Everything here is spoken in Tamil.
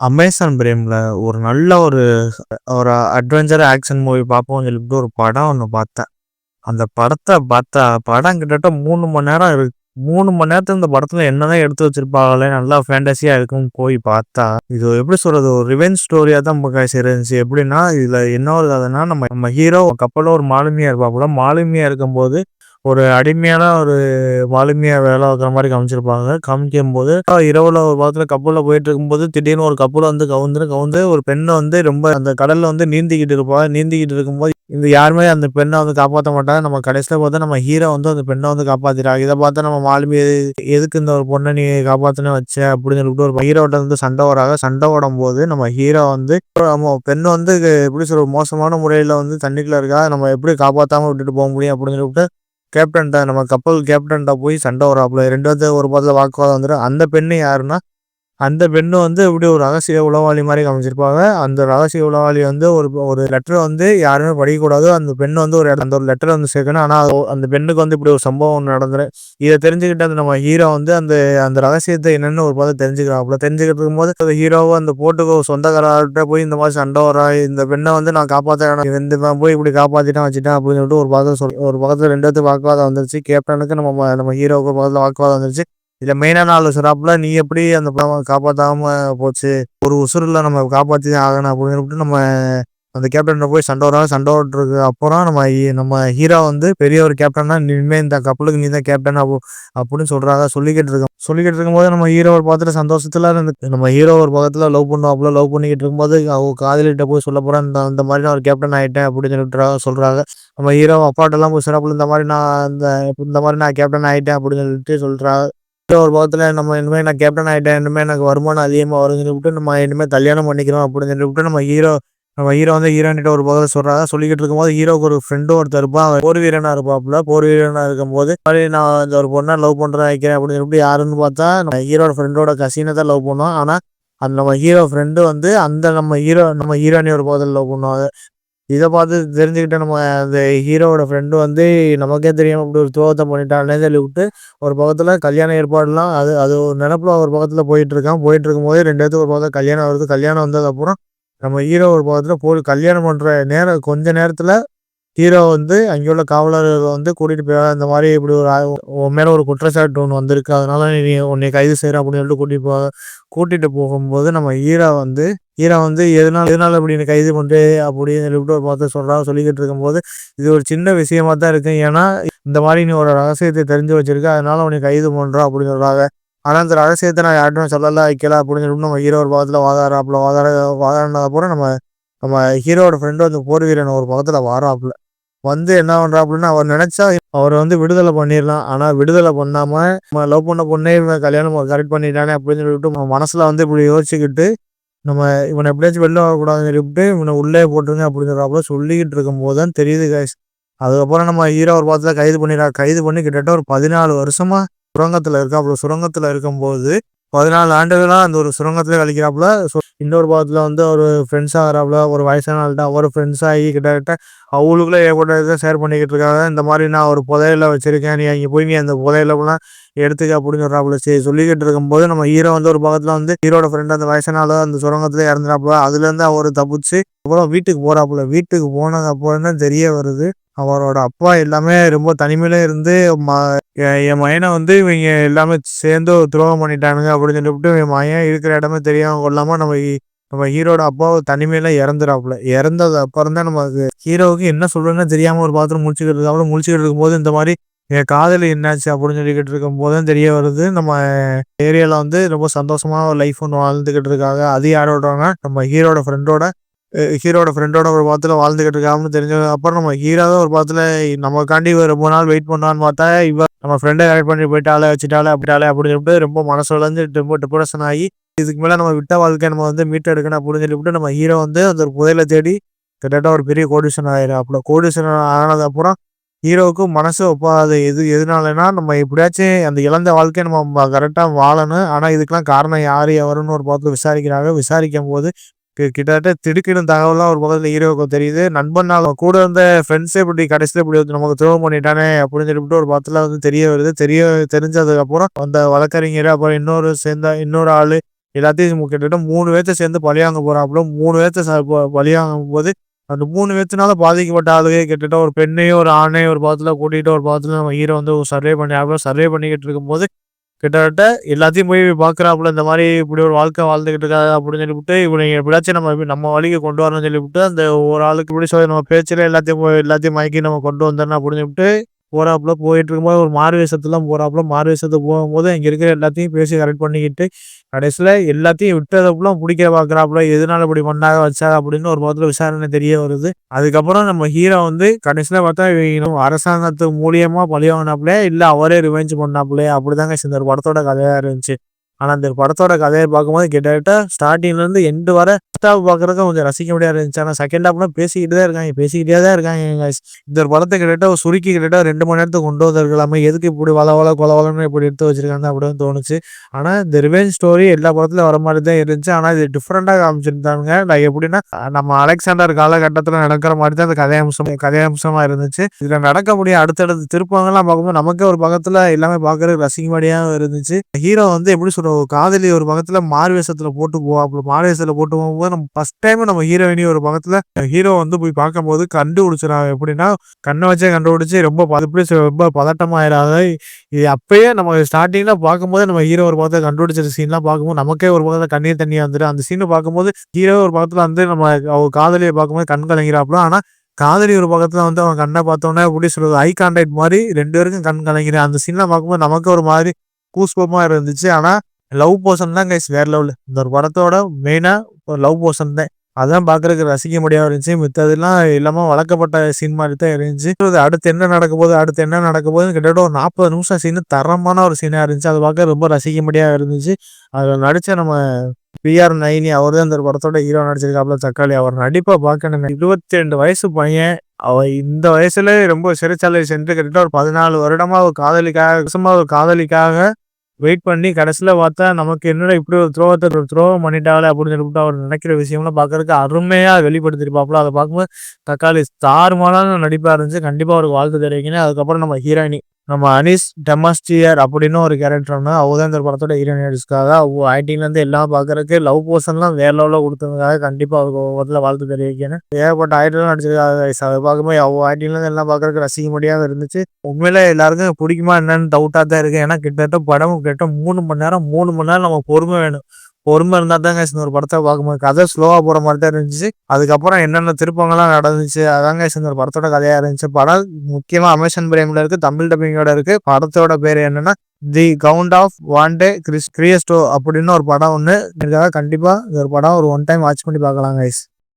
அமேசான் பிரேமில் ஒரு நல்ல ஒரு ஒரு அட்வென்ச்சர் ஆக்ஷன் மூவி பார்ப்போம்னு சொல்லிட்டு ஒரு படம் ஒன்று பார்த்தேன். அந்த படத்தை பார்த்தா படம் கிட்டத்தட்ட மூணு மணி நேரம் இருக்கு மூணு மணி நேரத்துக்கு இந்த படத்துல என்னதான் எடுத்து வச்சிருப்பாங்களே நல்லா ஃபேண்டஸியா இருக்கும்னு போய் பார்த்தா இது எப்படி சொல்றது ஒரு ரிவென்ஸ் ஸ்டோரியா தான் முக்காசி இருந்துச்சு. எப்படின்னா இதுல என்ன ஒரு கதைன்னா நம்ம நம்ம ஹீரோ கப்பலோ ஒரு மாலுமியா இருப்பாப்புல மாலுமியா இருக்கும்போது ஒரு அடிமையான ஒரு மாலுமியா வேலை வைக்கிற மாதிரி காமிச்சிருப்பாங்க. காமிக்கும் போது இரவுல ஒரு பாகத்துல கப்பல்ல போயிட்டு இருக்கும்போது திடீர்னு ஒரு கப்பல் வந்து கவுந்துன்னு கவுந்து ஒரு பெண்ணை வந்து ரொம்ப அந்த கடல்ல வந்து நீந்திக்கிட்டு இருப்பா. நீந்திக்கிட்டு இருக்கும்போது இந்த யாருமே அந்த பெண்ணை வந்து காப்பாற்ற மாட்டாங்க. நம்ம கடைசியில பார்த்தா நம்ம ஹீரோ வந்து அந்த பெண்ணை வந்து காப்பாத்திட்டாங்க. இதை பார்த்தா நம்ம மாலுமி எதுக்கு இந்த ஒரு பொண்ணை நீ காப்பாத்தின வச்ச? அப்படின்னு சொல்லிட்டு ஒரு ஹீரோட்ட வந்து சண்டை வராங்க. சண்டை ஓடும் போது நம்ம ஹீரோ வந்து நம்ம பெண் வந்து எப்படி சொல்ற மோசமான முறையில வந்து தண்ணிக்குள்ள இருக்கா? நம்ம எப்படி காப்பாத்தாம விட்டுட்டு போக முடியும்? அப்படின்னு சொல்லிட்டு கேப்டன்ட்ட நம்ம கப்பல் கேப்டன்ட்ட போய் சண்டை வராப்புல ரெண்டு ஒரு பக்கத்தில் வாக்குவாதம் வந்துடும் அந்த பெண்ணு யாருன்னா அந்த பெண்ணும் வந்து இப்படி ஒரு ரகசிய உளவாளி மாதிரி காமிச்சிருப்பாங்க. அந்த ரகசிய உளவாளி வந்து ஒரு ஒரு லெட்டர் வந்து யாருமே படிக்கக்கூடாது. அந்த பெண் வந்து ஒரு அந்த ஒரு லெட்டர் வந்து சேர்க்கணும். ஆனால் அந்த பெண்ணுக்கு வந்து இப்படி ஒரு சம்பவம் ஒன்று நடந்துரு. இதை தெரிஞ்சுக்கிட்டு அந்த நம்ம ஹீரோ வந்து அந்த அந்த ரகசியத்தை என்னென்னு ஒரு பார்த்து தெரிஞ்சுக்கிறாப்புல. தெரிஞ்சுக்கிட்டு போது அந்த ஹீரோவை அந்த போட்டுக்கு சொந்தக்காரர்கிட்ட போய் இந்த மாதிரி சண்டை வரா இந்த பெண்ணை வந்து நான் காப்பாற்றேன் இந்த போய் இப்படி காப்பாற்றிட்டேன் வச்சுட்டேன் அப்படின்னு சொல்லிட்டு ஒரு பக்கத்தில் சொல் ஒரு பக்கத்தில் ரெண்டு இடத்துக்கு வாக்குவாதம் வந்துருச்சு. கேப்டனுக்கு நம்ம நம்ம ஹீரோவுக்கு ஒரு பக்கத்தில் வாக்குவாதம் வந்துருச்சு. இதுல மெயினான ஆளு சிறாப்புல நீ எப்படி அந்த படம் காப்பாத்தாம போச்சு? ஒரு உசுரில் நம்ம காப்பாற்றி ஆகணும் அப்படின்னு நம்ம அந்த கேப்டன் போய் சண்டை வராங்க சண்டை ஓட்டுறதுக்கு அப்புறம் நம்ம நம்ம ஹீரோ வந்து பெரிய ஒரு கேப்டன்னா இனிமே இந்த கப்பலுக்கு நீ தான் கேப்டன் அப்போ அப்படின்னு சொல்றாங்க. சொல்லிக்கிட்டு இருக்கோம் சொல்லிக்கிட்டு இருக்கும்போது நம்ம ஹீரோ ஒரு பார்த்துட்டு சந்தோஷத்துல நம்ம ஹீரோ ஒரு பக்கத்துல லவ் பண்ணுவோம் லவ் பண்ணிக்கிட்டு இருக்கும்போது அவங்க காதலிட்ட போய் சொல்ல போறேன் இந்த அந்த மாதிரி நான் ஒரு கேப்டன் ஆயிட்டேன் அப்படின்னு சொல்லிட்டு சொல்றாங்க. நம்ம ஹீரோ அப்பாட்டெல்லாம் போய் சிறப்புல இந்த மாதிரி நான் இந்த இந்த மாதிரி நான் கேப்டன் ஆயிட்டேன் அப்படின்னு சொல்லிட்டு சொல்றாங்க. ஒரு பக்கத்தில் நம்ம இனிமேல் நான் கேப்டன் ஆகிட்டேன் இனிமேல் எனக்கு வருமானம் அதிகமாக வரும்னு சொல்லிவிட்டு நம்ம இனிமேல் கல்யாணம் பண்ணிக்கிறோம் அப்படின்னு சொல்லிவிட்டு நம்ம ஹீரோ நம்ம ஹீரோ வந்து ஹீரோனிட்ட ஒரு பக்கத்தில் சொல்கிறாங்க சொல்லிக்கிட்டு இருக்கும்போது ஹீரோக்கு ஒரு ஃப்ரெண்டும் ஒருத்தர் இருப்பான். போர் வீரனாக இருப்பாப்புல. போர் வீரனாக இருக்கும்போது மாதிரி நான் இந்த ஒரு பொண்ணை லவ் பண்ணுறேன் வைக்கிறேன் அப்படின்னு சொல்லிட்டு யாருன்னு பார்த்தா நம்ம ஹீரோட ஃப்ரெண்டோட கசினை தான் லவ் பண்ணுவோம் ஆனால் அந்த நம்ம ஹீரோ ஃப்ரெண்டு வந்து அந்த நம்ம ஹீரோ நம்ம ஹீரோனி ஒரு பக்கத்தில் லவ் பண்ணுவாங்க. இதை பார்த்து தெரிஞ்சுக்கிட்ட நம்ம அந்த ஹீரோவோட ஃப்ரெண்டு வந்து நமக்கே தெரியாமல் இப்படி ஒரு துரோகத்தை பண்ணிட்டானே. சொல்லி விட்டு ஒரு பக்கத்தில் கல்யாண ஏற்பாடுலாம் அது அது ஒரு நினப்பில் ஒரு பக்கத்தில் போயிட்டுருக்கான். போயிட்டுருக்கும்போது போயிட்டு இருக்கும்போது ரெண்டு இடத்துக்கு ஒரு பக்கத்தில் கல்யாணம் வருது. கல்யாணம் வந்ததுக்கப்புறம் நம்ம ஹீரோ ஒரு பக்கத்தில் போய் கல்யாணம் பண்ணுற நேரம் கொஞ்ச நேரத்தில் ஹீரோ வந்து அங்கே உள்ள காவலர்கள் வந்து கூட்டிகிட்டு போய் இந்த மாதிரி இப்படி ஒரு உன் மேலே ஒரு குற்றச்சாட்டு ஒன்று வந்திருக்கு. அதனால நீ உன்னை கைது செய்கிற அப்படின்னு சொல்லிட்டு கூட்டிகிட்டு போ கூட்டிகிட்டு போகும்போது நம்ம ஹீரோ வந்து ஹீரோ வந்து எதனால் எதனால் இப்படி கைது பண்ணுறே அப்படின்னு சொல்லிவிட்டு ஒரு பார்த்து சொல்கிறா சொல்லிக்கிட்டு இருக்கும்போது இது ஒரு சின்ன விஷயமா தான் இருக்கு. ஏன்னா இந்த மாதிரி நீ ஒரு ரகசியத்தை தெரிஞ்சு வச்சிருக்க. அதனால உன்னை கைது பண்ணுறோம் அப்படின்னு சொல்கிறாங்க ஆனால் அந்த ரகசியத்தை நான் யார்ட்டும் சொல்லலாம் வைக்கல அப்படின்னு சொல்லிட்டு நம்ம ஹீரோ ஒரு பக்கத்தில் வாதாடுறாப்புல. வாதாட வாதாடினதுக்கப்புறம் நம்ம நம்ம ஹீரோட ஃப்ரெண்டு வந்து போர் வீரன் ஒரு பக்கத்தில் வாராப்புல. வந்து என்ன பண்றாப்புலன்னா அவர் நினைச்சா அவரை வந்து விடுதலை பண்ணிடலாம். ஆனா விடுதலை பண்ணாம நம்ம லவ் பண்ண பொண்ணே இவன் கல்யாணம் கரெக்ட் பண்ணிட்டானே அப்படின்னு சொல்லிட்டு மனசுல வந்து இப்படி யோசிச்சுக்கிட்டு நம்ம இவனை எப்படியாச்சும் வெளில வரக்கூடாதுன்னு சொல்லிட்டு இவனை உள்ளே போட்டுருங்க அப்படிங்கிறாப்புல சொல்லிக்கிட்டு இருக்கும் போது தான் தெரியுது கைஸ் அதுக்கப்புறம் நம்ம ஹீரோ ஒரு பாத்துல கைது பண்ணிடா கைது பண்ணி கிட்டத்தட்ட ஒரு பதினாலு வருஷமா சுரங்கத்துல இருக்காப்புல. சுரங்கத்துல இருக்கும்போது பதினாலு ஆண்டுகளாக அந்த ஒரு சுரங்கத்தில் கழிக்கிறாப்புல. இன்னொரு பாகத்தில் வந்து ஒரு ஃப்ரெண்ட்ஸ் ஆகிறாப்புல ஒரு வயசான ஆள்கிட்ட அவர் ஃப்ரெண்ட்ஸ் ஆகி கிட்டத்தட்ட அவங்களுக்குள்ள ஏற்பட்ட ஷேர் பண்ணிக்கிட்டு இருக்காங்க. இந்த மாதிரி நான் ஒரு புதையில வச்சுருக்கேன் நீ அங்கே போய் நீ அந்த புதையிலலாம் எடுத்துக்க அப்படின்னு சொல்றாப்புல சரி சொல்லிக்கிட்டு இருக்கும்போது நம்ம ஹீரோ வந்து ஒரு பக்கத்தில் வந்து ஹீரோட ஃப்ரெண்ட் அந்த வயசானால அந்த சுரங்கத்துல இறந்துறாப்புல. அதுலேருந்து அவர் தப்பிச்சு அப்புறம் வீட்டுக்கு போறாப்புல. வீட்டுக்கு போனது அப்புறம் தான் தெரிய வருது அவரோட அப்பா எல்லாமே ரொம்ப தனிமையில இருந்து என் மயனை வந்து இவங்க எல்லாமே சேர்ந்து துரோகம் பண்ணிட்டானுங்க அப்படின்னு சொல்லிவிட்டு என் மயன் இருக்கிற இடமே தெரியாம கொள்ளாம நம்ம நம்ம ஹீரோட அப்பாவை தனிமையில இறந்துறாப்புல. இறந்தது அப்புறம் தான் நம்ம ஹீரோவுக்கு என்ன சொல்றதுன்னு தெரியாம ஒரு பாத்திரம் முடிச்சுக்கிட்டு இருக்காப்புல. முடிச்சுக்கிட்டு இருக்கும்போது இந்த மாதிரி என் காதல் என்னாச்சு அப்படின்னு சொல்லிக்கிட்டு இருக்கும் போதும் தெரிய வருது. நம்ம ஏரியாவில் வந்து ரொம்ப சந்தோஷமா லைஃப் ஒன்று வாழ்ந்துக்கிட்டு இருக்காங்க. அது யாரோடனா நம்ம ஹீரோட ஃப்ரெண்டோட ஹீரோட ஃப்ரெண்டோட ஒரு பாத்தில் வாழ்ந்துக்கிட்டு இருக்காங்கன்னு தெரிஞ்ச அப்புறம் நம்ம ஹீரோவை ஒரு பாத்தில் நமக்காண்டி ரொம்ப நாள் வெயிட் பண்ணான்னு பார்த்தா இவ நம்ம ஃப்ரெண்டை கனெக்ட் பண்ணி போயிட்டாலே வச்சுட்டாலே அப்படிட்டாலே அப்படின்னு சொல்லிட்டு ரொம்ப மனசு வளர்ந்து ரொம்ப டிப்ரெஷன் ஆகி இதுக்கு மேலே நம்ம விட்ட வாழ்க்கை நம்ம வந்து மீட் எடுக்கணும் அப்படின்னு சொல்லிவிட்டு நம்ம ஹீரோ வந்து அந்த ஒரு புதையில தேடி கிட்டத்தட்ட ஒரு பெரிய கோடிஷன் ஆயிரும் அப்படி கோடிஷன் ஆனது அப்புறம் ஹீரோவுக்கு மனசு ஒப்பாது எது எதுனாலனா நம்ம எப்படியாச்சும் அந்த இழந்த வாழ்க்கையை நம்ம கரெக்டாக வாழணும். ஆனால் இதுக்கெல்லாம் காரணம் யார் எவருன்னு ஒரு பக்கத்தில் விசாரிக்கிறாங்க. விசாரிக்கும் போது கிட்டத்தட்ட திடுக்கிடும் தகவலாம் ஒரு பக்கத்தில் ஹீரோவுக்கு தெரியுது. நண்பனால் கூட இருந்த ஃப்ரெண்ட்ஸே இப்படி கடைசியில் இப்படி வந்து நமக்கு துரோகம் பண்ணிட்டானே அப்படின்னு சொல்லிட்டு ஒரு பக்கத்தில் வந்து தெரிய வருது. தெரிய தெரிஞ்சதுக்கப்புறம் அந்த வழக்கறிஞர் அப்புறம் இன்னொரு சேர்ந்த இன்னொரு ஆள் எல்லாத்தையும் கிட்டத்தட்ட மூணு பேர்த்த சேர்ந்து பழியாங்க போறாப்புல மூணு பேர்த்த பழியாங்கும் போது அந்த மூணு பேர்த்தினால பாதிக்கப்பட்ட ஆளுகே கிட்டத்தட்ட ஒரு பெண்ணையும் ஒரு ஆணையும் ஒரு பாத்துல கூட்டிகிட்டு ஒரு பாத்துல நம்ம ஹீரோ வந்து சர்வே பண்ணி சர்வே பண்ணிக்கிட்டு இருக்கும்போது கிட்டத்தட்ட எல்லாத்தையும் போய் பார்க்குறாப்புல இந்த மாதிரி இப்படி ஒரு வாழ்க்கை வாழ்ந்துகிட்டு இருக்காது அப்படின்னு சொல்லிவிட்டு இவனை எப்படியாச்சும் நம்ம நம்ம வழிக்கு கொண்டு வரணும்னு சொல்லிவிட்டு அந்த ஒரு ஆளுக்கு இப்படி சொல்லி நம்ம பேச்சில் எல்லாத்தையும் எல்லாத்தையும் மயக்கி நம்ம கொண்டு வந்துடணும் அப்படின்னு சொல்லிட்டு போறாப்புல போயிட்டு இருக்கும்போது ஒரு மாறு போகிறாப்புல போறாப்புல மாறு போகும்போது இங்கே இருக்கிற எல்லாத்தையும் பேசி கரெக்ட் பண்ணிக்கிட்டு கடைசியில் எல்லாத்தையும் விட்டதப்புலாம் பிடிக்க பார்க்குறாப்புல எதனால இப்படி பண்ணாக வச்சா அப்படின்னு ஒரு பக்கத்தில் விசாரணை தெரிய வருது. அதுக்கப்புறம் நம்ம ஹீரோ வந்து கடைசியில் பார்த்தா அரசாங்கத்து மூலியமா பழியாகினாப்புல இல்லை அவரே ரிவெஞ்ச் பண்ணாப்புலே அப்படிதாங்க இந்த படத்தோட கதையாக இருந்துச்சு. ஆனால் அந்த படத்தோட கதையை பார்க்கும்போது கிட்டத்தட்ட ஸ்டார்டிங்லேருந்து எண்டு வர ஃபஸ்ட் பார்க்குறதுக்கு கொஞ்சம் ரசிக்க முடியாது இருந்துச்சு. ஆனால் செகண்ட் ஹாப்லாம் பேசிக்கிட்டு தான் இருக்காங்க. பேசிக்கிட்டே தான் இருக்காங்க இந்த ஒரு படத்தை கிட்டத்தட்ட சுருக்கி கிட்டத்தட்ட ரெண்டு மணி நேரத்துக்கு கொண்டு வந்திருக்கலாமே. எதுக்கு இப்படி வள வள கொல வளன்னு இப்படி எடுத்து வச்சிருக்காங்க அப்படின்னு தோணுச்சு. ஆனால் இந்த ரிவெஞ்ச் ஸ்டோரி எல்லா படத்துலையும் வர மாதிரி தான் இருந்துச்சு. ஆனால் இது டிஃப்ரெண்ட்டாக காமிச்சிருந்தாங்க. நான் எப்படின்னா நம்ம அலெக்சாண்டர் காலகட்டத்தில் நடக்கிற மாதிரி தான் அந்த கதையம்சம் கதையம்சமாக இருந்துச்சு. இதில் நடக்கக்கூடிய அடுத்தடுத்து திருப்பங்கள்லாம் பார்க்கும்போது நமக்கே ஒரு பக்கத்தில் எல்லாமே பார்க்கறதுக்கு ரசிக்கும்படியாக இருந்துச்சு. ஹீரோ வந்து எப்படி சொல்ற காதலி ஒரு பக்கத்தில் மார்வேஷத்தில் போட்டு போவாப்புல மார்வேசத்தில் போட்டு போகும்போது நம்ம ஃபர்ஸ்ட் டைம் நம்ம ஹீரோயினி ஒரு பக்கத்துல ஹீரோ வந்து போய் பார்க்கும்போது கண்டுபிடிச்சிடாங்க எப்படின்னா கண்ணை வச்சே கண்டுபிடிச்சி ரொம்ப எப்படி ரொம்ப பதட்டமாயிடாத இது அப்பயே நம்ம ஸ்டார்டிங்ல பார்க்கும்போது நம்ம ஹீரோ ஒரு பக்கத்துல கண்டுபிடிச்ச சீன்லாம் பார்க்கும்போது நமக்கே ஒரு பக்கத்துல கண்ணீர் தண்ணியா வந்துடும் அந்த சீனை பார்க்கும்போது ஹீரோ ஒரு பக்கத்துல வந்து நம்ம அவங்க காதலியை பார்க்கும்போது கண் கலங்கிறாப்புல. ஆனா காதலி ஒரு பக்கத்துல வந்து அவன் கண்ணை பார்த்தோன்னே எப்படி சொல்றது ஐ கான்டாக்ட் மாதிரி ரெண்டு பேருக்கும் கண் கலங்கிறேன் அந்த சீன்லாம் பார்க்கும்போது நமக்கு ஒரு மாதிரி கூஸ்பமா இருந்துச்சு. ஆனா லவ் போர்ஷன் தான் கைஸ் வேற லெவல் இந்த ஒரு படத்தோட மெயினாக ஒரு லவ் போர்ஷன் தான். அதான் பார்க்குறதுக்கு ரசிக்க முடியாம இருந்துச்சு மித்ததெல்லாம் இல்லாமல் வளர்க்கப்பட்ட சீன் மாதிரி தான் இருந்துச்சு. அடுத்து என்ன நடக்க போகுது அடுத்து என்ன நடக்க போகுதுன்னு கிட்டத்தட்ட ஒரு நாற்பது நிமிஷம் சீன் தரமான ஒரு சீனாக இருந்துச்சு. அதை பார்க்க ரொம்ப ரசிக்க முடியாத இருந்துச்சு. அதில் நடித்த நம்ம பிஆர் நைனி அவர் தான் இந்த படத்தோட ஹீரோ நடிச்சிருக்காப்புல தக்காளி. அவர் நடிப்பை பார்க்கணும் இருபத்தி ரெண்டு வயசு பையன். அவ இந்த வயசுல ரொம்ப சிறைச்சாலை சென்று கிட்டத்தட்ட ஒரு பதினாலு வருடமா ஒரு காதலிக்காக ஒரு காதலிக்காக வெயிட் பண்ணி கடைசியில் பார்த்தா நமக்கு என்னடா இப்படி ஒரு துரோகத்தை துரோகம் பண்ணிட்டாலே அப்படின்னு சொல்லிட்டு அவர் நினைக்கிற விஷயம்லாம் பார்க்கறதுக்கு அருமையாக வெளிப்படுத்திருப்பாப்புல அதை பார்க்கும்போது தக்காளி தாறுமாறான நடிப்பாக இருந்துச்சு. கண்டிப்பாக அவருக்கு வாழ்த்து தெரிவிக்கணும் அதுக்கப்புறம் நம்ம ஹீரோயினி நம்ம அனிஸ் டெமாஸ்டியர் அப்படின்னு ஒரு கேரக்டர் ஒன்று அவங்க தான் இந்த படத்தோட ஹீரோயின்ஸ்க்காக அவங்க ஆக்டிங்லேருந்து எல்லாம் பார்க்கறதுக்கு லவ் போர்ஷன்லாம் வேற லெவலில் கொடுத்ததுக்காக கண்டிப்பாக அவங்க ஒவ்வொருத்தில் வாழ்த்து தெரிவிக்கணும் ஏகப்பட்ட ஆக்டர்லாம் நடிச்சிருக்காங்க அதை பார்க்கும்போது அவங்க ஆக்டிங்லேருந்து எல்லாம் பார்க்கறதுக்கு ரசிக்க முடியாத இருந்துச்சு. உண்மையில எல்லாருக்கும் பிடிக்குமா என்னன்னு டவுட்டாக தான் இருக்குது ஏன்னா கிட்டத்தட்ட படம் கிட்ட மூணு மணி நேரம் மூணு மணி நேரம் நம்ம பொறுமை வேணும். பொறுமை இருந்தால் தாங்க ஒரு படத்தை பார்க்கும்போது கதை ஸ்லோவாக போகிற மாதிரி தான் இருந்துச்சு. அதுக்கப்புறம் என்னென்ன திருப்பங்கள்லாம் நடந்துச்சு அதாங்க ஒரு படத்தோட கதையாக இருந்துச்சு. படம் முக்கியமாக அமேசான் பிரேமில் இருக்குது தமிழ் டப்பிங்கோட இருக்குது படத்தோட பேர் என்னென்னா the count of Monte Cristo அப்படின்னு ஒரு படம் ஒன்று இருக்காக கண்டிப்பாக இந்த ஒரு படம் ஒரு ஒன் டைம் வாட்ச் பண்ணி பார்க்கலாம் கைஸ்